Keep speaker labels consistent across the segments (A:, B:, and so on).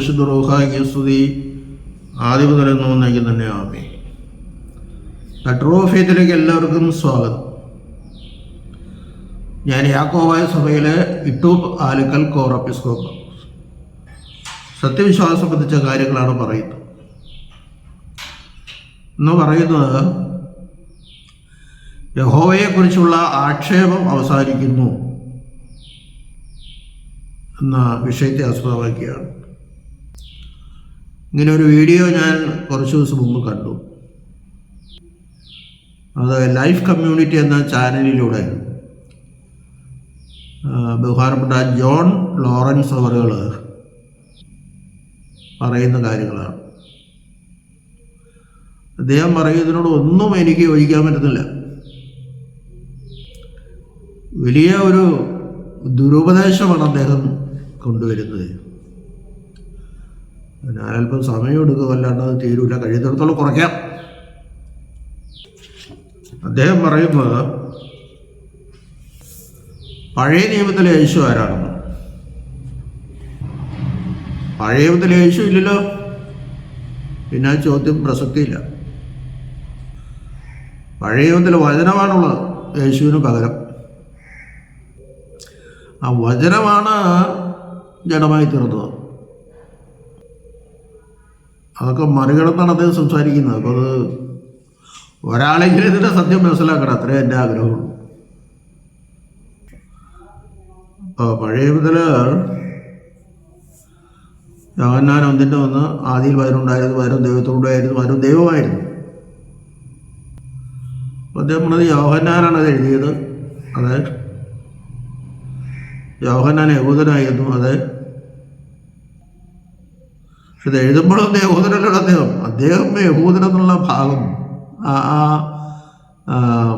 A: പരിശുദ്ധ റോഹായ്ക്ക് സ്തുതി ആദ്യ മുതൽ തന്നെ ആമേ ട്രോഫേത്തിലേക്ക് എല്ലാവർക്കും സ്വാഗതം. ഞാൻ യാക്കോവായ സഭയിലെ ഇട്ടൂപ്പ് ആലുക്കൽ കോറപ്പിസ്കോപ്പ്. സത്യവിശ്വാസം പതിച്ച കാര്യങ്ങളാണ് പറയുന്നത്. എന്ന് പറയുന്നത് യഹോവയെക്കുറിച്ചുള്ള ആക്ഷേപം അവസാനിക്കുന്നു എന്ന വിഷയത്തെ ആസ്പദമാക്കിയാണ്. ഇങ്ങനെ ഒരു വീഡിയോ ഞാൻ കുറച്ച് ദിവസം മുമ്പ് കണ്ടു. അത് ലൈഫ് കമ്മ്യൂണിറ്റി എന്ന ചാനലിലൂടെ. ബഹുമാനപ്പെട്ട ജോൺ ലോറൻസ് അവറുകൾ പറയുന്ന കാര്യങ്ങളാണ്. അദ്ദേഹം പറയുന്നതിനോട് ഒന്നും എനിക്ക് യോജിക്കാൻ പറ്റുന്നില്ല. വലിയ ഒരു ദുരുപദേശമാണ് അദ്ദേഹം കൊണ്ടുവരുന്നത്. ഞാനല്പം സമയം എടുക്കും അല്ലാണ്ട് അത് തീരൂല. കഴിയുന്നിടത്തോളം കുറയ്ക്കാം. അദ്ദേഹം പറയുന്നത് പഴയ നിയമത്തിലെ യേശു ആരാണെന്ന്? പഴയ നിയമത്തിലെ യേശു ഇല്ലല്ലോ. പിന്നെ ആ ചോദ്യം പ്രസക്തിയില്ല. പഴയ നിയമത്തിലെ വചനമാണുള്ളത് യേശുവിന് പകരം. ആ വചനമാണ് ജഡമായി തീർന്നത്. അതൊക്കെ മറികടന്നാണ് അദ്ദേഹം സംസാരിക്കുന്നത്. അപ്പോൾ അത് ഒരാളെങ്കിലും ഇതിന്റെ സത്യം മനസ്സിലാക്കണം. അത്രേ എന്റെ ആഗ്രഹമുള്ളൂ അപ്പോൾ പഴയ മുതൽ യോഹന്നാൻ ഒന്നിന്റെ ഒന്ന് ആദിയിൽ വയറുണ്ടായിരുന്നു വയറും ദൈവത്തോടുണ്ടായിരുന്നു. വയറും ദൈവമായിരുന്നു. അദ്ദേഹം പറഞ്ഞത് യോഹന്നാനാണ് അത് എഴുതിയത്. അതെ. യോഹന്നാൻ യഹൂദനായിരുന്നു. അതെ. ഇത് എഴുതുമ്പോഴൊന്നും യഹൂദനല്ലോ അദ്ദേഹം. അദ്ദേഹം യഹൂദൻ എന്നുള്ള ഭാഗം ആ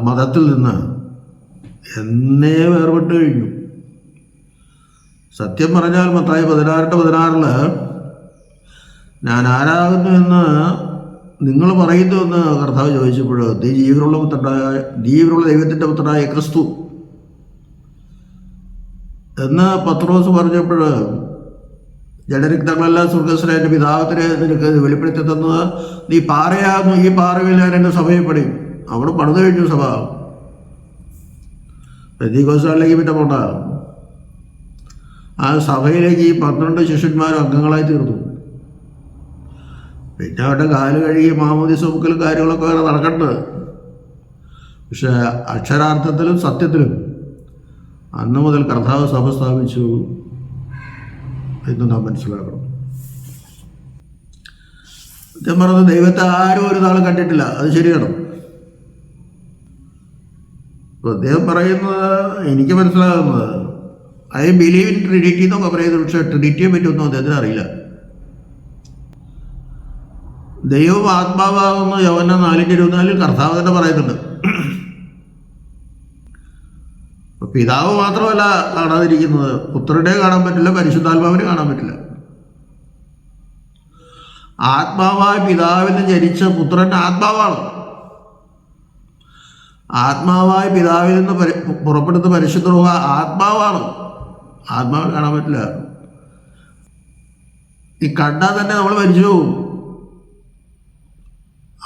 A: മതത്തിൽ നിന്ന് എന്നേ വേർപെട്ട് കഴിഞ്ഞു. സത്യം പറഞ്ഞാൽ മത്തായി പതിനാറിന്റെ പതിനാറിൽ ഞാൻ ആരാകുന്നു എന്ന് നിങ്ങൾ പറയുന്നു എന്ന് കർത്താവ് ചോദിച്ചപ്പോൾ നീ ജീവനുള്ള പുത്രനായ ജീവനുള്ള ദൈവത്തിന്റെ പുത്രനായ ക്രിസ്തു എന്ന് പത്രോസ് പറഞ്ഞപ്പോൾ ജഡരക്തങ്ങളെല്ലാം സ്വർഗസ്വര എന്റെ പിതാവത്തിന് നിനക്ക് വെളിപ്പെടുത്തി തന്നത് നീ പാറയാകുന്നു. ഈ പാറയിൽ ഞാൻ എന്റെ സഭയെ പണിയും. അവിടെ പണിത് കഴിഞ്ഞു സഭ. പെന്തീകോസാളിലേക്ക് പിന്നെ പോണ്ട. ആ സഭയിലേക്ക് ഈ പന്ത്രണ്ട് ശിഷ്യന്മാരും അംഗങ്ങളായി തീർന്നു. പിന്നെ അവരുടെ കാൽ കഴുകി മാമോദി സുമുക്കലും കാര്യങ്ങളൊക്കെ വേറെ നടക്കേണ്ടത് പക്ഷെ അക്ഷരാർത്ഥത്തിലും സത്യത്തിലും അന്ന് മുതൽ കർത്താവ് സഭ സ്ഥാപിച്ചു. എന്ന് നാം മനസ്സിലാക്കണം. സത്യം പറഞ്ഞത് ദൈവത്തെ ആരും ഒരു നാളും കണ്ടിട്ടില്ല. അത് ശരിയാണ്? അദ്ദേഹം പറയുന്നത് എനിക്ക് മനസ്സിലാകുന്നത് ഐ ബിലീവ് ഇൻ ട്രിഡിറ്റി എന്നൊക്കെ പറയുന്നത് പക്ഷേ ട്രിഡിറ്റിയെ പറ്റിയൊന്നും അദ്ദേഹത്തിന് അറിയില്ല. ദൈവം ആത്മാവാകുന്ന യവന നാലിന്റെ ഇരുപത്തിനാലിൽ കർത്താവ് തന്നെ പറയുന്നുണ്ട്. പിതാവ് മാത്രമല്ല കാണാതിരിക്കുന്നത്. പുത്രനെ കാണാൻ പറ്റില്ല പരിശുദ്ധാത്മാവിനെ കാണാൻ പറ്റില്ല. ആത്മാവായ പിതാവിൽ നിന്ന് ജനിച്ച പുത്രൻ ആത്മാവാണ്. ആത്മാവായ പിതാവിൽ നിന്ന് പരി പുറപ്പെടുന്ന പരിശുദ്ധ ആത്മാവാണ്. ആത്മാവ് കാണാൻ പറ്റില്ല. ഈ കണ്ടാൽ തന്നെ നമ്മൾ മരിച്ചു പോകും.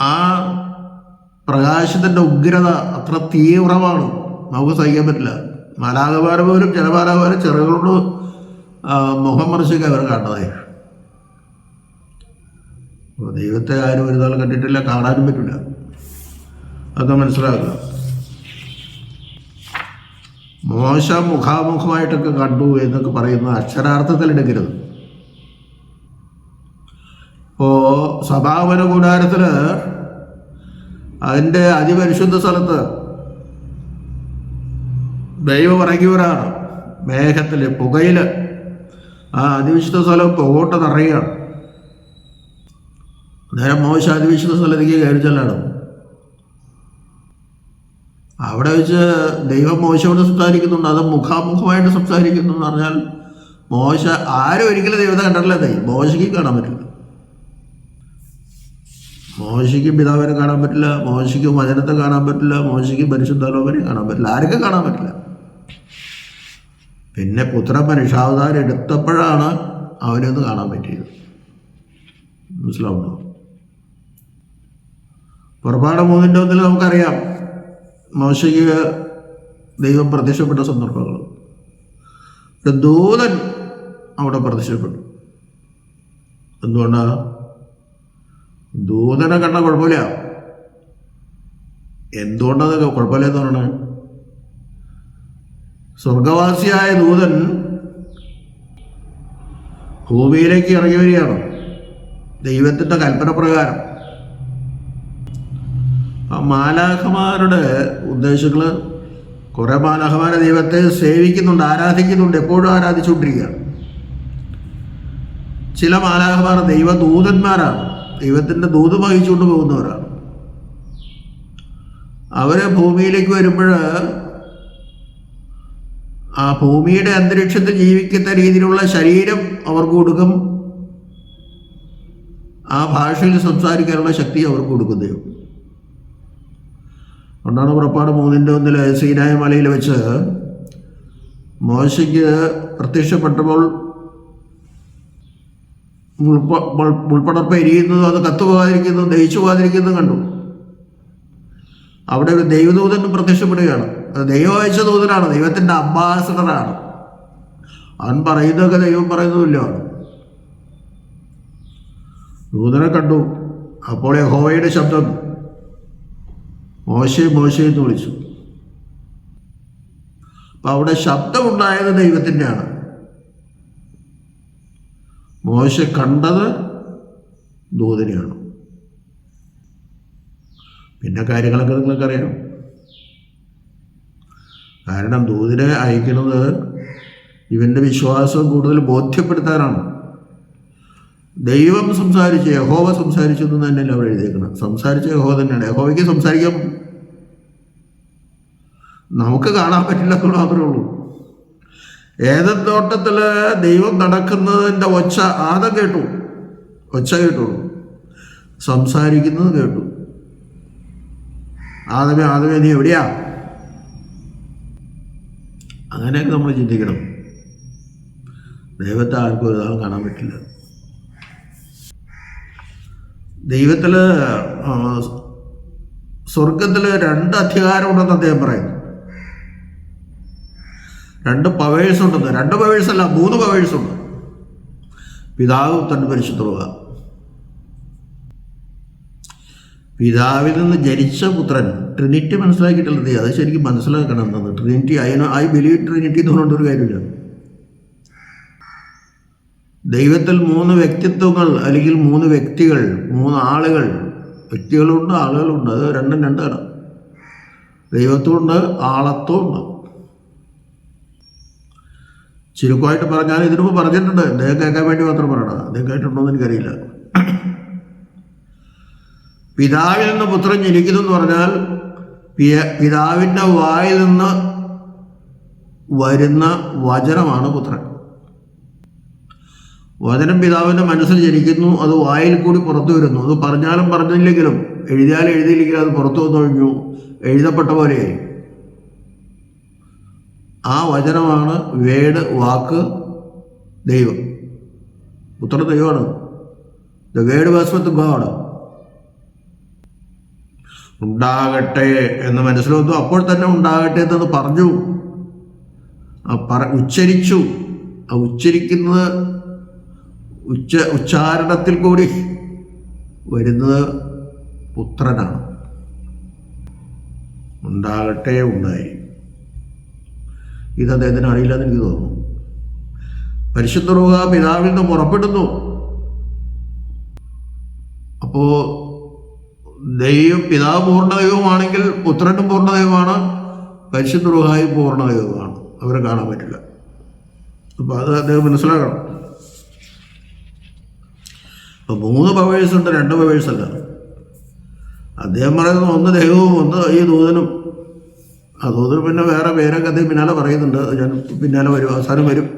A: ആ പ്രകാശത്തിന്റെ ഉഗ്രത അത്ര തീവ്രമാണ്. നമുക്ക് സഹിക്കാൻ പറ്റില്ല. മലാകമാര പോലും ജലമാലാകമാര ചെറുകളോട് മുഖം മറിച്ചൊക്കെ അവർ കണ്ടതായി ദൈവത്തെ ആരും ഒരു നാൾ കണ്ടിട്ടില്ല കാണാനും പറ്റില്ല. അതൊക്കെ മനസ്സിലാക്കുക. മോശം മുഖാമുഖമായിട്ടൊക്കെ കണ്ടു എന്നൊക്കെ പറയുന്ന അക്ഷരാർത്ഥത്തിൽ എടുക്കരുത്. ഇപ്പോൾ സഭാപന കൂടാരത്തിൽ അതിന്റെ അതിപരിശുദ്ധ സ്ഥലത്ത് ദൈവം മേഘത്തിൽ പുകയിൽ ആ അതിവിശുദ്ധ സ്ഥലം പുകോട്ട് നിറയുകയാണ്. നേരം മോശം അതിവിശുദ്ധ സ്ഥലത്തേക്ക് കയറി ചെല്ലാണ്. അവിടെ വെച്ച് ദൈവം മോശയോട് സംസാരിക്കുന്നുണ്ട്. അത് മുഖാമുഖമായിട്ട് സംസാരിക്കുന്നു എന്ന് പറഞ്ഞാൽ മോശ ആരും ഒരിക്കലും ദൈവത്തെ കണ്ടിട്ടില്ല. ദൈവം മോശയ്ക്ക് കാണാൻ പറ്റില്ല. മോശയ്ക്ക് പിതാവിനെ കാണാൻ പറ്റില്ല. മോശയ്ക്ക് വചനത്തെ കാണാൻ പറ്റില്ല. മോശയ്ക്ക് പരിശുദ്ധാലോകനെ കാണാൻ പറ്റില്ല. ആർക്കും കാണാൻ പറ്റില്ല. പിന്നെ പുത്രൻ മനുഷ്യാവതാരം എടുത്തപ്പോഴാണ് അവനൊന്ന് കാണാൻ പറ്റിയത്. മനസ്സിലാവുന്നു പുറപ്പാട് മൂന്നിന്റെ ഒന്നിൽ നമുക്കറിയാം മോശയ്ക്ക് ദൈവം പ്രത്യക്ഷപ്പെട്ട സന്ദർഭങ്ങൾ. ഒരു ദൂതൻ അവിടെ പ്രത്യക്ഷപ്പെട്ടു. എന്തുകൊണ്ടാ? ദൂതനെ കണ്ട കുഴപ്പമില്ല. എന്തുകൊണ്ടത് കുഴപ്പമില്ല എന്ന് പറയണേ സ്വർഗവാസിയായ ദൂതൻ ഭൂമിയിലേക്ക് ഇറങ്ങി വരികയാണ്. ദൈവത്തിന്റെ കൽപ്പന പ്രകാരം. ആ മാലാഖമാരുടെ ഉദ്ദേശങ്ങൾ കുറേ മാലാഖമാരെ ദൈവത്തെ സേവിക്കുന്നുണ്ട് ആരാധിക്കുന്നുണ്ട് എപ്പോഴും ആരാധിച്ചുകൊണ്ടിരിക്കുകയാണ്. ചില മാലാഖമാർ ദൈവദൂതന്മാരാണ് ദൈവത്തിന്റെ ദൂത് വഹിച്ചുകൊണ്ട് പോകുന്നവരാണ്. അവർ ഭൂമിയിലേക്ക് വരുമ്പോൾ ആ ഭൂമിയുടെ അന്തരീക്ഷത്തിൽ ജീവിക്കുന്ന രീതിയിലുള്ള ശരീരം അവർക്ക് കൊടുക്കും. ആ ഭാഷയിൽ സംസാരിക്കാനുള്ള ശക്തി അവർക്ക് കൊടുക്കും ദൈവം. അതുകൊണ്ടാണ് പുറപ്പാട് മൂന്നിന്റെ ഒന്നിൽ സീനായ മലയിൽ വെച്ച് മോശയ്ക്ക് പ്രത്യക്ഷപ്പെട്ടപ്പോൾ മുൾപ്പ മുൾ- മുൾപ്പടർപ്പ് എരിയുന്നതും അത് കത്തുപോകാതിരിക്കുന്നതും ദഹിച്ചു പോകാതിരിക്കുന്നതും കണ്ടു. അവിടെ ഒരു ദൈവദൂതൻ പ്രത്യക്ഷപ്പെടുകയാണ്. ദൈവം അയച്ച ദൂതനാണ്. ദൈവത്തിന്റെ അംബാസഡറാണ്. അവൻ പറയുന്നതൊക്കെ ദൈവം പറയുന്നതുമില്ലാണ് ദൂതനെ കണ്ടു. അപ്പോൾ യഹോവയുടെ ശബ്ദം മോശയും മോശയും എന്ന് വിളിച്ചു. അപ്പം അവിടെ ശബ്ദമുണ്ടായത് ദൈവത്തിന്റെയാണ് മോശ കണ്ടത് ദൂതനെയാണ്. പിന്നെ കാര്യങ്ങളൊക്കെ നിങ്ങൾക്കറിയാം. കാരണം ദൂതിനെ അയക്കുന്നത് ഇവന്റെ വിശ്വാസം കൂടുതൽ ബോധ്യപ്പെടുത്താനാണ്. ദൈവം സംസാരിച്ച് യഹോവ സംസാരിച്ചു എന്ന് തന്നെയല്ല അവിടെ എഴുതിയേക്കണം സംസാരിച്ച യഹോവ തന്നെയാണ്. യഹോവയ്ക്ക് സംസാരിക്കാൻ നമുക്ക് കാണാൻ പറ്റില്ല എന്ന് മാത്രമേ ഉള്ളൂ. ഏതൻ ദൈവം നടക്കുന്നതിന്റെ ഒച്ച ആദം കേട്ടു. ഒച്ച കേട്ടുള്ളൂ സംസാരിക്കുന്നത് കേട്ടു. ആദമേ ആദമേ നീ എവിടെയാ? അങ്ങനെയൊക്കെ നമ്മൾ ചിന്തിക്കണം. ദൈവത്തെ ആർക്കും ഒരു നാളും കാണാൻ പറ്റില്ല. ദൈവത്തിൽ സ്വർഗത്തിൽ രണ്ട് അധികാരമുണ്ടെന്ന് അദ്ദേഹം പറയുന്നു. രണ്ട് പവേഴ്സ് ഉണ്ടെന്ന്. രണ്ട് പവേഴ്സ് അല്ല മൂന്ന് പവേഴ്സ് ഉണ്ട്. പിതാവ് തന്റെ പരിശുദ്ധ പിതാവിൽ നിന്ന് ജനിച്ച പുത്രൻ ട്രിനിറ്റി മനസ്സിലാക്കിയിട്ടുള്ളത് അത് ശരിക്കും മനസ്സിലാക്കണം എന്നത്. Trinity I I believe trinity എന്ന് പറഞ്ഞൊരു കാര്യമില്ല. ദൈവത്തിൽ മൂന്ന് വ്യക്തിത്വങ്ങൾ അല്ലെങ്കിൽ മൂന്ന് വ്യക്തികൾ മൂന്ന് ആളുകൾ വ്യക്തികളുണ്ട് ആളുകളുണ്ട്. അത് രണ്ടും രണ്ടാണ്. ദൈവത്വമുണ്ട് ആളത്വമുണ്ട്. ചുരുക്കമായിട്ട് പറഞ്ഞാൽ ഇതിനു പറഞ്ഞിട്ടുണ്ട്. അദ്ദേഹം കേൾക്കാൻ വേണ്ടി മാത്രം പറയണം അദ്ദേഹം കേട്ടിട്ടുണ്ടോ എന്ന് എനിക്കറിയില്ല. പിതാവിൽ നിന്ന് പുത്രൻ ജനിക്കുന്നു എന്ന് പറഞ്ഞാൽ പിതാവിന്റെ വായിൽ നിന്ന് വരുന്ന വചനമാണ് പുത്രൻ. വചനം പിതാവിന്റെ മനസ്സിൽ ജനിക്കുന്നു അത് വായിൽ കൂടി പുറത്തു വരുന്നു. അത് പറഞ്ഞാലും പറഞ്ഞില്ലെങ്കിലും എഴുതിയാലും എഴുതിയില്ലെങ്കിലും അത് പുറത്തു വന്നു കഴിഞ്ഞു എഴുതപ്പെട്ട പോലെയായി. ആ വചനമാണ് വേട് വാക്ക് ദൈവം. പുത്ര ദൈവമാണ്. ദ വേഡ് വാസ് വിത്ത് ഉണ്ടാകട്ടെ എന്ന് മനസ്സിലൊന്നു അപ്പോൾ തന്നെ ഉണ്ടാകട്ടെ എന്നത് പറഞ്ഞു. പറ ഉച്ചരിച്ചു. ആ ഉച്ചരിക്കുന്നത് ഉച്ച ഉച്ചാരണത്തിൽ കൂടി വരുന്നത് പുത്രനാണ്. ഉണ്ടാകട്ടെ ഉണ്ടായി. ഇത് അദ്ദേഹത്തിന് അറിയില്ലെന്ന് എനിക്ക് തോന്നുന്നു. പരിശുദ്ധ റൂഹ പിതാവിൽ നിന്ന് പുറപ്പെടുന്നു. അപ്പോ ദൈവം പിതാവ് പൂർണ ദൈവമാണെങ്കിൽ പുത്രനും പൂർണ ദൈവമാണ് പരിശുദ്ധ റൂഹായും പൂർണ ദൈവമാണ്. അവരെ കാണാൻ പറ്റില്ല. അപ്പോൾ അത് അദ്ദേഹം മനസ്സിലാക്കണം. അപ്പോൾ മൂന്ന് പവേഴ്സ് ഉണ്ട് രണ്ട് പവേഴ്സ് അല്ല. അദ്ദേഹം പറയുന്നത് ഒന്ന് ദൈവവും ഒന്ന് ഈ ദൂതനും. ആ ദൂതന് പിന്നെ വേറെ പേരൊക്കെ അദ്ദേഹം പിന്നാലെ പറയുന്നുണ്ട്. ഞാൻ പിന്നാലെ വരും അവസാനം വരും.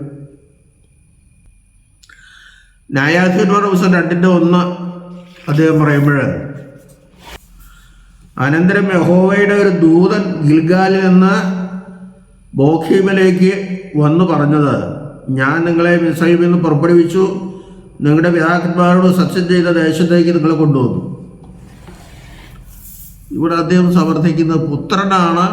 A: ന്യായാധിപന്മാരുടെ ദിവസം രണ്ടിന്റെ ഒന്ന് അദ്ദേഹം പറയുമ്പോൾ അനന്തരം യഹോവയുടെ ഒരു ദൂതൻ ഗിൽഗാലിൽ നിന്ന് ബോഖീമിലേക്ക് വന്നു പറഞ്ഞത് ഞാൻ നിങ്ങളെ മിസൈബിൽ നിന്ന് പുറപ്പെടുവിച്ചു. നിങ്ങളുടെ പിതാക്കന്മാരോട് സത്യം ചെയ്ത ദേശത്തേക്ക് നിങ്ങളെ കൊണ്ടുവന്നു. ഇവിടെ അദ്ദേഹം സമർത്ഥിക്കുന്ന പുത്രനാണ്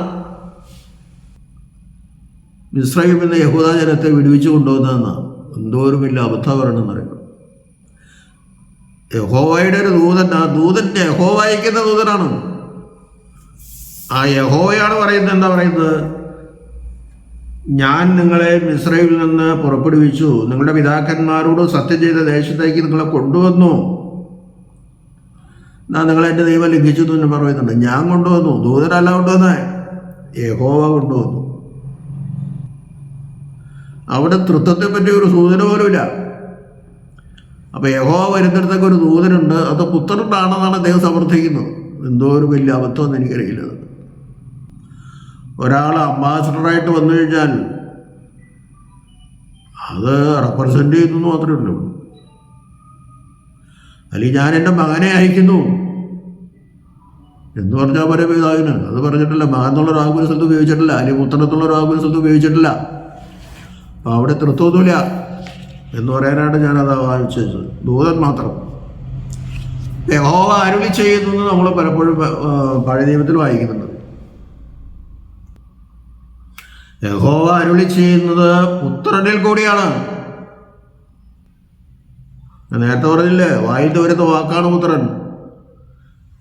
A: മിസ്രൈം നിന്ന് യഹൂദാജനത്തെ വിടുവിച്ചു കൊണ്ടുവന്നതെന്ന് എന്തോരം വലിയ അബദ്ധവരണം അറിയാം. യഹോവയുടെ ഒരു ദൂതൻ ആ ദൂതൻ യഹോവ അയക്കുന്ന ദൂതനാണ്. ആ യഹോവയാണ് പറയുന്നത് എന്താ പറയുന്നത്? ഞാൻ നിങ്ങളെ മിശ്രയിൽ നിന്ന് പുറപ്പെടുവിച്ചു. നിങ്ങളുടെ പിതാക്കന്മാരോട് സത്യം ചെയ്ത ദേശത്തേക്ക് നിങ്ങളെ കൊണ്ടുവന്നു. എന്നാ നിങ്ങളെ എന്റെ ദൈവം ലംഘിച്ചു എന്ന് പറയുന്നുണ്ട്. ഞാൻ കൊണ്ടുവന്നു. ദൂതരല്ല കൊണ്ടുവന്നേ. യഹോവ കൊണ്ടുവന്നു. അവിടെ തൃത്വത്തെ പറ്റി ഒരു സൂചന പോലുമില്ല. അപ്പൊ യഹോവ വരുന്നിടത്തൊക്കെ ഒരു ദൂതനുണ്ട്. അത് പുത്രനാണെന്നാണ് അദ്ദേഹം സമർത്ഥിക്കുന്നത്. എന്തോ ഒരു വലിയ അബദ്ധമെന്ന് എനിക്കറിയില്ല. ഒരാൾ അംബാസഡറായിട്ട് വന്നു കഴിഞ്ഞാൽ അത് റെപ്രസെന്റ് ചെയ്യുന്നു മാത്രമേ ഉള്ളൂ. അല്ലെങ്കിൽ ഞാൻ എന്റെ മകനെ അയക്കുന്നു. എന്ന് പറഞ്ഞാൽ പോലെ പിതാവിന്? അത് പറഞ്ഞിട്ടില്ല. മകൻ എന്നുള്ള രാഹുൽ സ്ഥലത്ത് ഉപയോഗിച്ചിട്ടില്ല. അല്ലെങ്കിൽ പുത്രൻ എന്നുള്ള രാഹുൽ സ്ഥലത്ത് ഉപയോഗിച്ചിട്ടില്ല. അപ്പം അവിടെ തൃത്വമൊന്നുമില്ല. എന്ന് പറയാനാണ് ഞാനത് വായിച്ചത്. ദൂതൻ മാത്രം. യഹോവ അരുളി ചെയ്യുന്നു നമ്മൾ പലപ്പോഴും പഴയ നിയമത്തിൽ വായിക്കുന്നുണ്ട്. യഹോവ അരുളി ചെയ്യുന്നത് പുത്രനിൽ കൂടിയാണ്. നേരത്തെ പറഞ്ഞില്ലേ വായിട്ട് വരുന്ന വാക്കാണ് പുത്രൻ.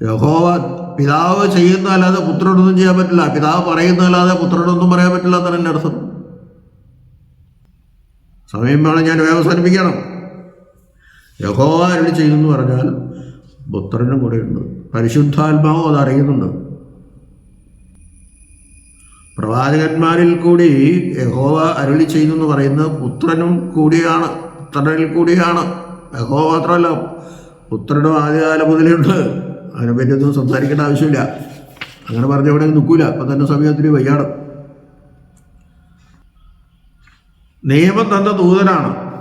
A: യഹോവ പിതാവ് ചെയ്യുന്നതല്ലാതെ പുത്രനൊന്നും ചെയ്യാൻ പറ്റില്ല. പിതാവ് പറയുന്നതല്ലാതെ പുത്രനൊന്നും പറയാൻ പറ്റില്ല എന്നാണ് എന്റെ അർത്ഥം. സമയം വേണം ഞാൻ അവസാനിപ്പിക്കണം. യഹോവ അരുളി ചെയ്യുന്നു പറഞ്ഞാൽ പുത്രനും കൂടെയുണ്ട് പരിശുദ്ധാത്മാവും അത് അറിയുന്നുണ്ട്. പ്രവാചകന്മാരിൽ കൂടി യഹോവ അരുളി ചെയ്യുന്നു എന്ന് പറയുന്നത് പുത്രനും കൂടിയാണ് പുത്രനിൽ കൂടിയാണ്. യഹോവ മാത്രമല്ല പുത്രനും ആദ്യകാലം മുതലുണ്ട്. അതിനെപ്പറ്റി ഒന്നും സംസാരിക്കേണ്ട ആവശ്യമില്ല. അങ്ങനെ പറഞ്ഞ ഇവിടെ നിൽക്കൂല. അപ്പം തന്നെ സമയത്തിന് വയ്യാടും നിയമം തന്ന ദൂതനാണ്.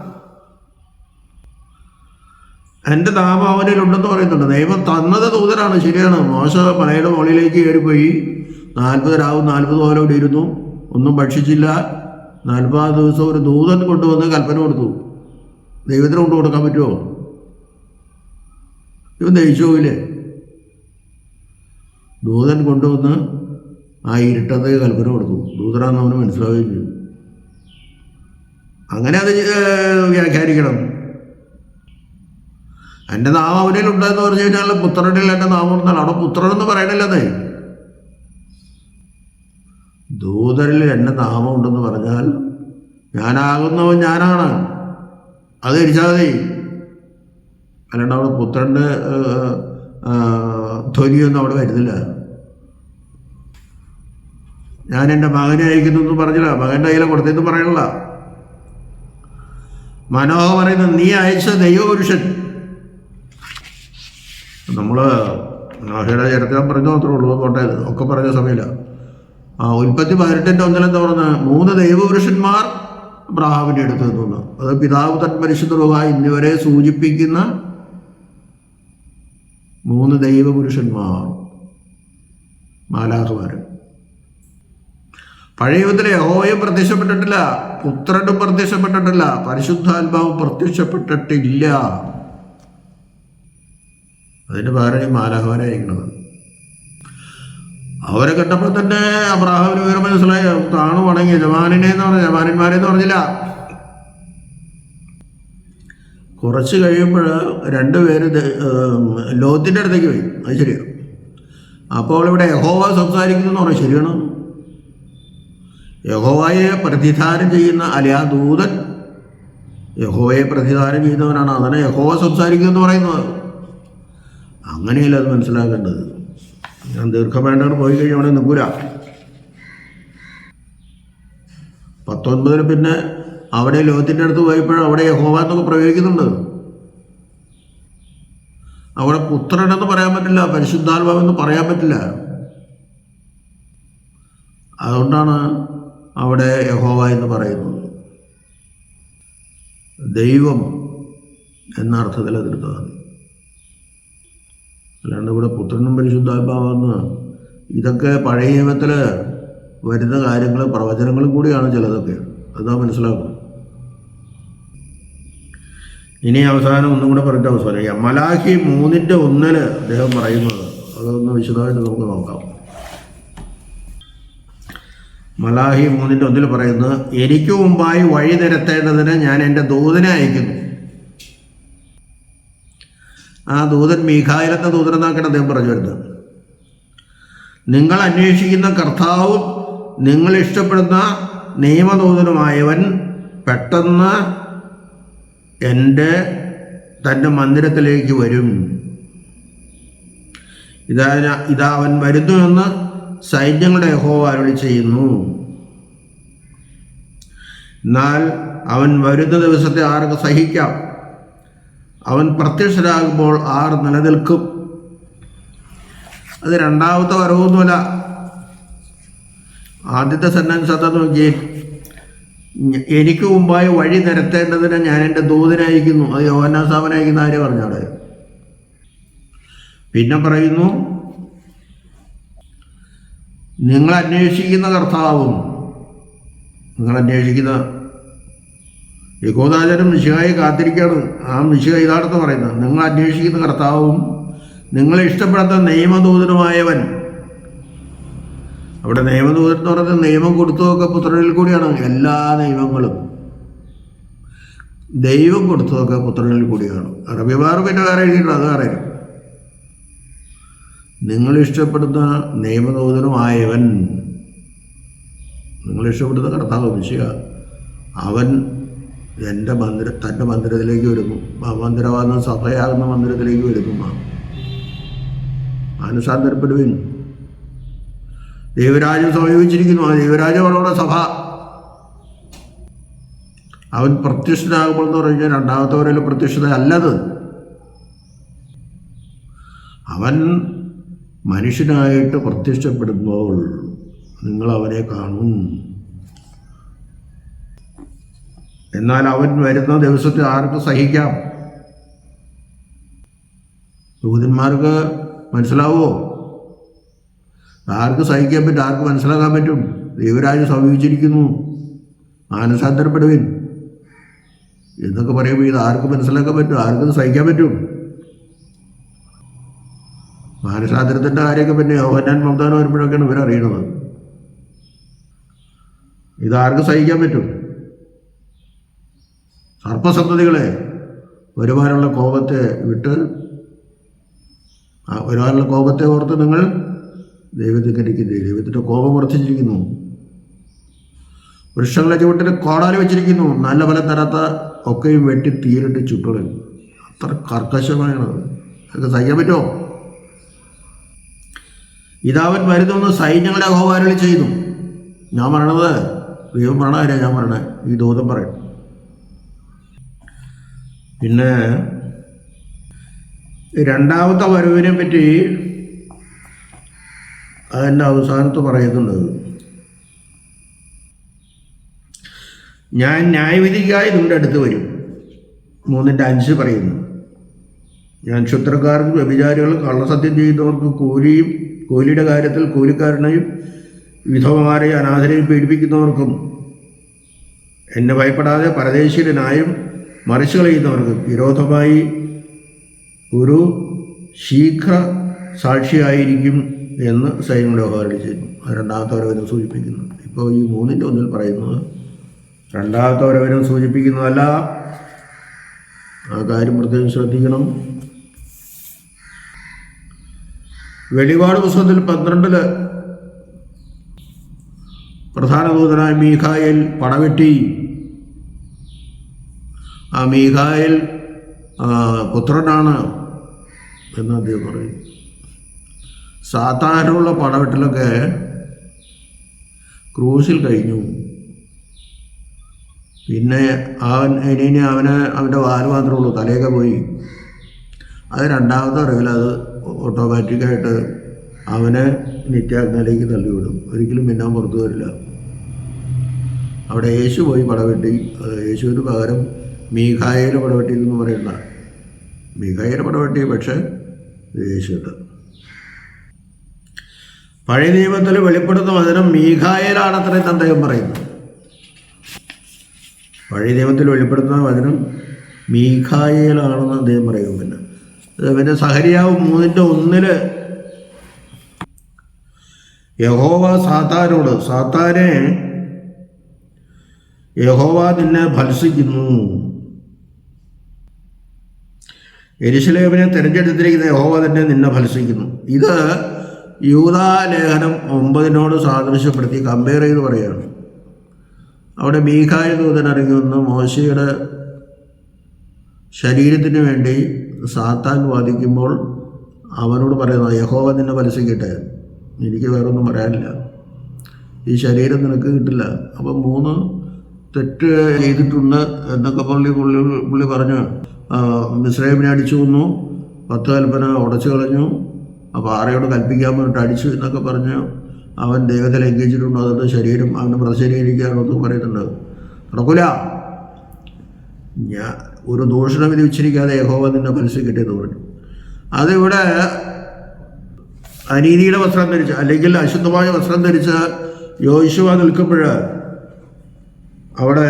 A: എന്റെ നാമം അവനിലുണ്ടെന്ന് പറയുന്നുണ്ട്. നിയമം തന്നത് ദൂതനാണ്. ശരിയാണ്. മോശ മലയുടെ മുകളിലേക്ക് കയറിപ്പോയി. നാൽപ്പത് രാവും നാൽപ്പത് പോലെ അവിടെ ഇരുന്നു ഒന്നും ഭക്ഷിച്ചില്ല. നാൽപ്പത് ദിവസം ഒരു ദൂതൻ കൊണ്ടുവന്ന് കൽപ്പന കൊടുത്തു. ദൈവത്തിന് കൊണ്ടു കൊടുക്കാൻ പറ്റുമോ? ഇവൻ ദഹിച്ചു ദൂതൻ കൊണ്ടുവന്ന് ആ ഇരുട്ടത്തെ കൽപ്പന കൊടുത്തു. ദൂതനാന്ന് അവന് മനസ്സിലാവുകയും ചെയ്തു. അങ്ങനെ അത് വ്യാഖ്യാനിക്കണം. എന്റെ നാമം അവനിൽ ഉണ്ടെന്ന് പറഞ്ഞു കഴിഞ്ഞാൽ പുത്രനിൽ എന്റെ നാമം എന്നാണ് അവിടെ പുത്രനെന്ന് പറയണില്ലെന്നേ ദൂതരിൽ എന്റെ നാമം ഉണ്ടെന്ന് പറഞ്ഞാൽ ഞാനാകുന്നവൻ ഞാനാണ്. അത് ധരിച്ചാൽ മതി. അല്ലാണ്ട് അവിടെ പുത്രന്റെ ധ്വനിയൊന്നും അവിടെ വരുന്നില്ല. ഞാൻ എന്റെ മകനെ അയക്കുന്നു എന്ന് പറഞ്ഞില്ല. മകന്റെ കയ്യിലെ കൊടുത്തെന്ന് പറയണില്ല. മനോഹ പറയുന്ന നീ അയച്ച ദൈവപുരുഷൻ. നമ്മൾ നോഹയുടെ ചരിത്രം പറഞ്ഞു മാത്രമേ ഉള്ളൂ കോട്ടയത് ഒക്കെ പറഞ്ഞ സമയമില്ല. ഉൽപ്പത്തി പതിനെട്ടിന്റെ ഒന്നിലെന്താ പറഞ്ഞത് മൂന്ന് ദൈവപുരുഷന്മാർ അബ്രാഹാമിന്റെ അടുത്ത് നിന്നു അത് പിതാവ് തൻ പരിശുദ്ധ റുഹ എന്നിവരെ സൂചിപ്പിക്കുന്ന മൂന്ന് ദൈവപുരുഷന്മാർ മാലാഹുമാരൻ പഴയ യഹോയും പ്രത്യക്ഷപ്പെട്ടിട്ടില്ല പുത്രനും പ്രത്യക്ഷപ്പെട്ടിട്ടില്ല പരിശുദ്ധാത്മാവും പ്രത്യക്ഷപ്പെട്ടിട്ടില്ല. അതിന് പകരം ഈ അവരെ കണ്ടപ്പോൾ തന്നെ അബ്രാഹാമിന് വിവരം മനസ്സിലായി. താണു വണങ്ങി ജവാനിനെ എന്ന് പറഞ്ഞു ജവാനന്മാരെ എന്ന് പറഞ്ഞില്ല. കുറച്ച് കഴിയുമ്പോൾ രണ്ടുപേര് ലോത്തിന്റെ അടുത്തേക്ക് പോയി. അത് ശരിയാണ് അപ്പോൾ ഇവിടെ യഹോവ സംസാരിക്കുന്നു പറഞ്ഞു ശരിയാണ്. യഹോവയെ പ്രതിധാനം ചെയ്യുന്ന അല്ലെ ദൂതൻ യഹോവയെ പ്രതിധാനം ചെയ്യുന്നവനാണ്. അതിനെ യഹോവ സംസാരിക്കുന്നു എന്ന് പറയുന്നത്. അങ്ങനെയല്ല അത് മനസ്സിലാക്കേണ്ടത്? ഞാൻ ദീർഘമായിട്ടാണ് പോയി കഴിഞ്ഞാൽ അവിടെ നിൽക്കൂല. പത്തൊൻപതിന് പിന്നെ അവിടെ ലോകത്തിന്റെ അടുത്ത് പോയപ്പോഴും അവിടെ യഹോവ എന്നൊക്കെ പ്രയോഗിക്കുന്നുണ്ട്. അവിടെ പുത്രനെന്ന് പറയാൻ പറ്റില്ല പരിശുദ്ധാത്മാവെന്ന് പറയാൻ പറ്റില്ല. അതുകൊണ്ടാണ് അവിടെ യഹോവ എന്ന് പറയുന്നത്. ദൈവം എന്ന അർത്ഥത്തിൽ അതെടുത്താൽ മതി അല്ലാണ്ട് ഇവിടെ പുത്രനും പരിശുദ്ധാത്മാവെന്ന് ഇതൊക്കെ പഴയ നിയമത്തിൽ വരുന്ന കാര്യങ്ങൾ പ്രവചനങ്ങളും കൂടിയാണ് ചിലതൊക്കെ. അതാ മനസ്സിലാക്കും. ഇനി അവസാനം ഒന്നും കൂടെ പറഞ്ഞിട്ട് അവസാനം മലാഹി മൂന്നിന്റെ ഒന്നിൽ അദ്ദേഹം പറയുന്നത്. അതൊന്ന് വിശദമായിട്ട് നമുക്ക് നോക്കാം. മലാഹി മൂന്നിന്റെ ഒന്നിൽ പറയുന്നത് എനിക്ക് മുമ്പായി വഴി നിരത്തേണ്ടതിന് ഞാൻ എന്റെ ദൂതനെ അയക്കുന്നു. ആ ദൂതൻ മീഖായിലെന്ന ദൂതനെന്നാക്കണം അദ്ദേഹം പറഞ്ഞു വരുന്നത്. നിങ്ങൾ അന്വേഷിക്കുന്ന കർത്താവും നിങ്ങൾ ഇഷ്ടപ്പെടുന്ന നിയമദൂതനുമായവൻ പെട്ടെന്ന് എന്റെ തന്റെ മന്ദിരത്തിലേക്ക് വരും. ഇതാ ഇതാ അവൻ വരുന്നു എന്ന് സൈന്യങ്ങളുടെ അരുളി ചെയ്യുന്നു. എന്നാൽ അവൻ വരുന്ന ദിവസത്തെ ആർക്ക് സഹിക്കാം? അവൻ പ്രത്യക്ഷരാകുമ്പോൾ ആർ നിലനിൽക്കും. അത് രണ്ടാമത്തെ വരവൊന്നുമല്ല. ആദ്യത്തെ സെന്റൻസ് എന്താ നോക്കി എനിക്ക് മുമ്പായി വഴി നിരത്തേണ്ടതിന് ഞാൻ എന്റെ ദൂതനയക്കുന്നു അത് യോഹനാസാമനയക്കുന്ന ആര് പറഞ്ഞാട് പിന്നെ പറയുന്നു നിങ്ങൾ അന്വേഷിക്കുന്ന കർത്താവും നിങ്ങൾ അന്വേഷിക്കുന്ന യഹോദാചാരം മിശിഹായി കാത്തിരിക്കുകയാണ്. ആ മിശിഹ ഇതാണെന്ന് പറയുന്നത്. നിങ്ങൾ അന്വേഷിക്കുന്ന കർത്താവും നിങ്ങളെ ഇഷ്ടപ്പെടാത്ത നിയമദൂതനുമായവൻ. അവിടെ നിയമദൂതൻ എന്ന് പറയുന്നത് നിയമം കൊടുത്തതൊക്കെ പുത്രനിൽ കൂടിയാണ്. എല്ലാ നിയമങ്ങളും ദൈവം കൊടുത്തതൊക്കെ പുത്രനിൽ കൂടിയാണ്. അറബിമാർ പിന്നെ വേറെ എഴുതിയിട്ടുണ്ട്. അത് അറിയാം നിങ്ങൾ ഇഷ്ടപ്പെടുന്ന നിയമദൂതനുമായവൻ നിങ്ങൾ ഇഷ്ടപ്പെടുന്ന കർത്താവ് മിശിക അവൻ എന്റെ മന്ദിര തന്റെ മന്ദിരത്തിലേക്ക് വരുന്നു മന്ദിരവാദം സഭയാകുന്ന മന്ദിരത്തിലേക്ക് വരുന്നു മാനസാന്തരപ്പെടുവിൻ ദേവരാജൻ സമീപിച്ചിരിക്കുന്നു. ആ ദൈവരാജ്യമാണോടെ സഭ. അവൻ പ്രത്യക്ഷനാകുമ്പോൾ എന്ന് പറഞ്ഞു കഴിഞ്ഞാൽ രണ്ടാമത്തെ പ്രത്യക്ഷത അല്ലത് അവൻ മനുഷ്യനായിട്ട് പ്രത്യക്ഷപ്പെടുമ്പോൾ നിങ്ങൾ അവനെ കാണും. എന്നാൽ അവൻ വരുന്ന ദിവസത്തെ ആർക്ക് സഹിക്കാം? യൂതന്മാർക്ക് മനസ്സിലാവോ ആർക്ക് സഹിക്കാൻ പറ്റും? ആർക്ക് മനസ്സിലാക്കാൻ പറ്റും? ദൈവരാജ്യം സമീപിച്ചിരിക്കുന്നു. മാനസാന്തരപ്പെടുവിൻ. എന്നൊക്കെ പറയുമ്പോൾ ഇത് ആർക്ക് മനസ്സിലാക്കാൻ പറ്റും? ആർക്കും സഹിക്കാൻ പറ്റും? മാനസാന്തരത്തിന്റെ കാര്യമൊക്കെ പിന്നെ യോഹന്നാൻ മമതാനം വരുമ്പോഴൊക്കെയാണ് ഇവരറിയണത്. ഇതാർക്ക് സഹിക്കാൻ പറ്റും? സർപ്പസന്തതികളെ വരുവാനുള്ള കോപത്തെ വിട്ട് ആ വരുവാനുള്ള കോപത്തെ ഓർത്ത് നിങ്ങൾ ദൈവത്തെ കടിക്കുന്നത് ദൈവത്തിന്റെ കോപം വർദ്ധിച്ചിരിക്കുന്നു വൃക്ഷങ്ങളെ ചുവട്ടിൽ കോടാലി വെച്ചിരിക്കുന്നു. നല്ല ഫലം തരാത്ത ഒക്കെയും വെട്ടി തീരിട്ട് ചുട്ടുകളയും. അത്ര കർക്കശമാണ് അതൊക്കെ സഹിക്കാൻ പറ്റുമോ? ഇതാവൻ വരുന്നു സൈന്യങ്ങളുടെ അഹോവാരളി ചെയ്യുന്നു ഞാൻ പറയണത് ദൈവം പറയണ ഞാൻ പറയണേ ഈ ദൂതം പറയും. പിന്നെ രണ്ടാമത്തെ വരവിനെ പറ്റി അതിന്റെ അവസാനത്ത് പറയുന്നുണ്ട് ഞാൻ ന്യായവിധിക്കായി നിങ്ങളുടെ അടുത്ത് വരും. മൂന്നിന്റെ അഞ്ച് പറയുന്നു. ഞാൻ ക്ഷുദ്രക്കാർക്കും വ്യഭിചാരികളും കള്ളസത്യം ചെയ്യുന്നവർക്ക് കൂലിയും കൂലിയുടെ കാര്യത്തിൽ കൂലിക്കാരനെയും വിധവമാരെയും അനാഥരെയും പീഡിപ്പിക്കുന്നവർക്കും എന്നെ ഭയപ്പെടാതെ പരദേശീയനായും മറിച്ചു കളയുന്നവർക്ക് വിരോധമായി ഒരു ശീഘ്ര സാക്ഷിയായിരിക്കും എന്ന് വ്യവഹാരം ചെയ്യുന്നു. രണ്ടാമത്തെ സൂചിപ്പിക്കുന്നു. ഇപ്പോൾ ഈ മൂന്നിന്റെ ഒന്നിൽ പറയുന്നത് രണ്ടാമത്തെ വരവിനെ സൂചിപ്പിക്കുന്നതല്ല. ആ കാര്യം പ്രത്യേകം ശ്രദ്ധിക്കണം. വെളിപാട് പുസ്തകത്തിൽ പന്ത്രണ്ടിൽ പ്രധാന ദൂതനായ മീഖായൽ പടവെട്ടി ആ മീഖായേൽ പുത്രനാണ് എന്ന് അദ്ദേഹം പറയും സാത്താനുള്ള പടവെട്ടിലൊക്കെ ക്രൂസിൽ കഴിഞ്ഞു. പിന്നെ അവൻ ഇനി അവന് അവന്റെ വാൽ മാത്രമേ ഉള്ളൂ തലയൊക്കെ പോയി. അത് രണ്ടാമത്തെ അറിവിൽ അത് ഓട്ടോമാറ്റിക്കായിട്ട് അവനെ നിത്യാജ്ഞയിലേക്ക് തള്ളിവിടും. ഒരിക്കലും പിന്നെ പുറത്തു വരില്ല. അവിടെ യേശു പോയി പടവെട്ടി. യേശുവിന് പകരം മീഖായേൽ പടവെട്ടി എന്ന് പറയുന്ന മീഖായേൽ പടവെട്ടി പക്ഷേ ഇത് യേശുണ്ട് പഴയ നിയമത്തിൽ വെളിപ്പെടുന്ന വചനം മീഖായേലാണത്രേ അദ്ദേഹം പറയുന്നത്. പഴയ നിയമത്തിൽ വെളിപ്പെടുന്ന വചനം മീഖായേലാണെന്ന് അദ്ദേഹം പറയും പിന്നെ. പിന്നെ സഹരിയാവ് മൂന്നിന്റെ ഒന്നിൽ യഹോവ സാത്താനോട് സാത്താനെ യഹോവ നിന്നെ ഭത്സിക്കുന്നു. എരിശിലേമിനെ തിരഞ്ഞെടുത്തിരിക്കുന്ന യഹോവ തന്നെ നിന്നെ ഫലസിക്കുന്നു. ഇത് യൂതാ ലേഖനം ഒമ്പതിനോട് സാദൃശ്യപ്പെടുത്തി കമ്പയർ ചെയ്ത് പറയുകയാണ്. അവിടെ മീഖായ ദൂതൻ മോശിയുടെ മോശയുടെ ശരീരത്തിന് വേണ്ടി സാത്താൻ വാദിക്കുമ്പോൾ അവനോട് പറയുന്നു യഹോവ നിന്നെ ഫലസിക്കട്ടെ. എനിക്ക് വേറൊന്നും പറയാനില്ല. ഈ ശരീരം നിനക്ക് കിട്ടില്ല. അപ്പം മൂന്ന് തെറ്റ് ചെയ്തിട്ടുണ്ട് എന്നൊക്കെ പുള്ളി പുള്ളി പുള്ളി പറഞ്ഞു. മിസ്രൈമിനെ അടിച്ചു വന്നു പത്ത് കൽപ്പന ഉടച്ചു കളഞ്ഞു. അപ്പോൾ ആരെയോട് കൽപ്പിക്കാൻ പറഞ്ഞിട്ട് അടിച്ചു എന്നൊക്കെ പറഞ്ഞ് അവൻ ദൈവത്തെ ലംഘിച്ചിട്ടുണ്ട്. അതുകൊണ്ട് ശരീരം അവന് പ്രതിശരീകരിക്കാനൊന്നും പറയുന്നുണ്ട്. നടക്കൂല. ഞാൻ ഒരു ദൂഷണം വിധിച്ചിരിക്കാതെ യഹോവ നിന്നെ മനസ്സിൽ കിട്ടിയെന്ന് പറഞ്ഞു. അതിവിടെ അനീതിയുടെ വസ്ത്രം ധരിച്ച് അല്ലെങ്കിൽ അശുദ്ധമായ വസ്ത്രം ധരിച്ച് യോശുവ നിൽക്കുമ്പോൾ അവിടെ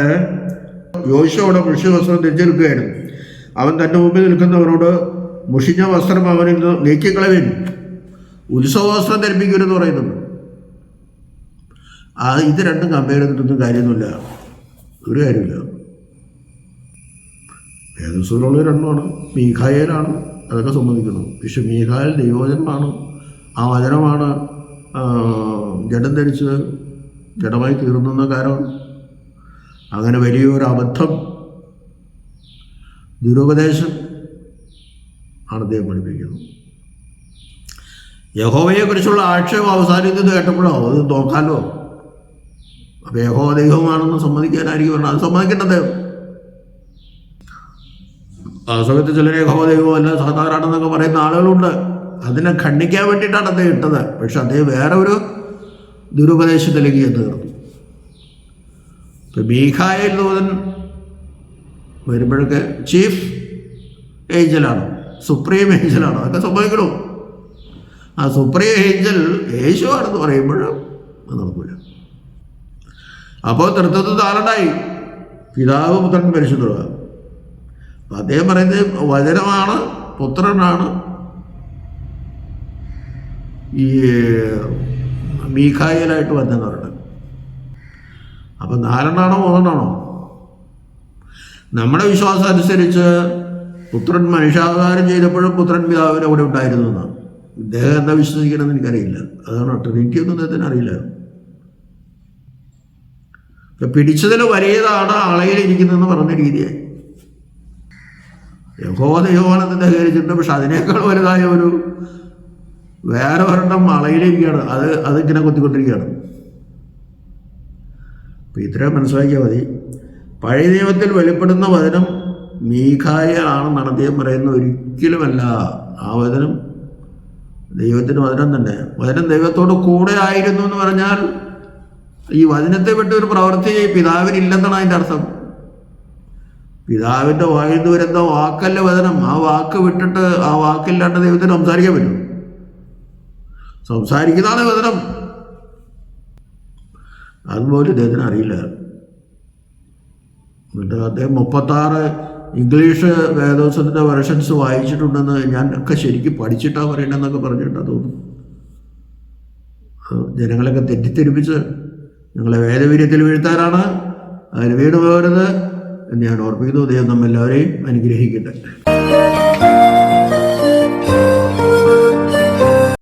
A: യോശുവയുടെ മുഷിഞ്ഞ വസ്ത്രം ധരിച്ചു നിൽക്കുകയായിരുന്നു. അവൻ തന്റെ മുമ്പിൽ നിൽക്കുന്നവരോട് മുഷിഞ്ഞ വസ്ത്രം അവനിൽ നിന്ന് നീക്കിക്കളവിൻ. ഉത്സവ വസ്ത്രം ധരിപ്പിക്കരുതെന്ന് പറയുന്നുണ്ട്. ആ ഇത് രണ്ടും കമ്പയർ ചെയ്തിട്ടൊന്നും കാര്യമൊന്നുമില്ല. ഒരു കാര്യമില്ല. വേദസ്വരമുള്ള രണ്ടുമാണ്. മീഖായേലാണ് അതൊക്കെ സമ്മതിക്കുന്നു പക്ഷെ മീഖായൽ ദൈവോചനമാണ് ആ വചനമാണ് ജഡം ധരിച്ച് ജഡമായി തീർന്നുന്ന കാരണം. അങ്ങനെ വലിയൊരു അബദ്ധം ദുരുപദേശം ആണ് അദ്ദേഹം പഠിപ്പിക്കുന്നത്. യഹോവയെക്കുറിച്ചുള്ള ആക്ഷേപം അവസാനിക്കുന്നത് കേട്ടപ്പോഴോ അത് നോക്കാലോ അപ്പോൾ യഹോവ ദൈവമാണെന്ന് സമ്മതിക്കാനായിരിക്കും പറഞ്ഞത്. അത് സമ്മതിക്കേണ്ടത് ആ സമയത്ത് ചിലരെ യഹോവ അല്ല സാധാരണ പറയുന്ന ആളുകളുണ്ട്. അതിനെ ഖണ്ഡിക്കാൻ വേണ്ടിയിട്ടാണ് അദ്ദേഹം ഇട്ടത്. പക്ഷെ അദ്ദേഹം വേറെ ഒരു ദുരുപദേശത്തിലേക്ക് ചെന്ന് തീർന്നു ഇപ്പം മീഖായൽ ദൂതൻ വരുമ്പോഴൊക്കെ ചീഫ് ഏഞ്ചലാണോ സുപ്രീം ഏഞ്ചലാണോ അതൊക്കെ സംഭവിക്കണോ? ആ സുപ്രീം ഏഞ്ചൽ യേശുവാണെന്ന് പറയുമ്പോഴും? അത് നടക്കില്ല അപ്പോൾ തൃത്വത്തിൽ താരണ്ടായി പിതാവ് പുത്രൻ പരിശുദ്ധ. അദ്ദേഹം പറയുന്നത് വചനമാണ് പുത്രനാണ്. ഈ മീഖായലായിട്ട് വന്നെന്ന് പറയുന്നത് അപ്പം നാലെണ്ണാണോ മൂന്നെണ്ണാണോ? നമ്മുടെ വിശ്വാസം അനുസരിച്ച് പുത്രൻ മനുഷ്യാവതാരം ചെയ്തപ്പോഴും പുത്രൻ പിതാവിന്റെ കൂടെ ഉണ്ടായിരുന്നു എന്നാണ്. ഇദ്ദേഹം എന്താ വിശ്വസിക്കണമെന്ന് എനിക്കറിയില്ല. അതാണ് ട്രിനിറ്റി ഒന്നും അദ്ദേഹത്തിന് അറിയില്ല. പിടിച്ചതിൽ വലിയതാണ് ആളയിൽ ഇരിക്കുന്നതെന്ന് പറഞ്ഞ രീതിയായി. യഹോവ ദൈവമാണെന്ന് ധരിച്ചിട്ടുണ്ട് പക്ഷെ അതിനേക്കാൾ വലുതായ ഒരു വേറെ ഒരെണ്ണം അളയിലിരിക്കുകയാണ് അത് അതിങ്ങനെ കൊത്തിക്കൊണ്ടിരിക്കുകയാണ്. അപ്പം ഇത്രയും മനസ്സിലാക്കിയാൽ മതി. പഴയ നിയമത്തിൽ വെളിപ്പെടുന്ന വചനം മീഖായ ആണെന്നാണ് അദ്ദേഹം പറയുന്നത്. ഒരിക്കലുമല്ല. ആ വചനം ദൈവത്തിന് വചനം തന്നെ. വചനം ദൈവത്തോട് കൂടെ ആയിരുന്നു എന്ന് പറഞ്ഞാൽ ഈ വചനത്തെ വിട്ട് ഒരു പ്രവൃത്തി പിതാവിനില്ലെന്നാണ് അതിന്റെ അർത്ഥം. പിതാവിന്റെ വായിൽ നിന്ന് വരുന്ന വാക്കല്ല വചനം. ആ വാക്ക് വിട്ടിട്ട് ആ വാക്കില്ലാണ്ട് ദൈവത്തിന് സംസാരിക്കാൻ പറ്റും. സംസാരിക്കുന്നതാണ് വചനം. അതുപോലെ ദൈവത്തിന് അറിയില്ല. എന്നിട്ട് അദ്ദേഹം മുപ്പത്താറ് ഇംഗ്ലീഷ് വേദോത്സവത്തിന്റെ വെർഷൻസ് വായിച്ചിട്ടുണ്ടെന്ന് ഞാൻ ഒക്കെ ശരിക്കും പഠിച്ചിട്ടാണ് പറയണമെന്നൊക്കെ പറഞ്ഞിട്ടാ തോന്നുന്നു. ജനങ്ങളൊക്കെ തെറ്റിദ്ധരിപ്പിച്ച് ഞങ്ങളെ വേദവീര്യത്തിൽ വീഴ്ത്താനാണ് അതിന് വീണ് പോകരുത് എന്ന് ഞാൻ ഓർപ്പിക്കുന്നു. ദൈവം നമ്മെല്ലാവരെയും അനുഗ്രഹിക്കട്ടെ.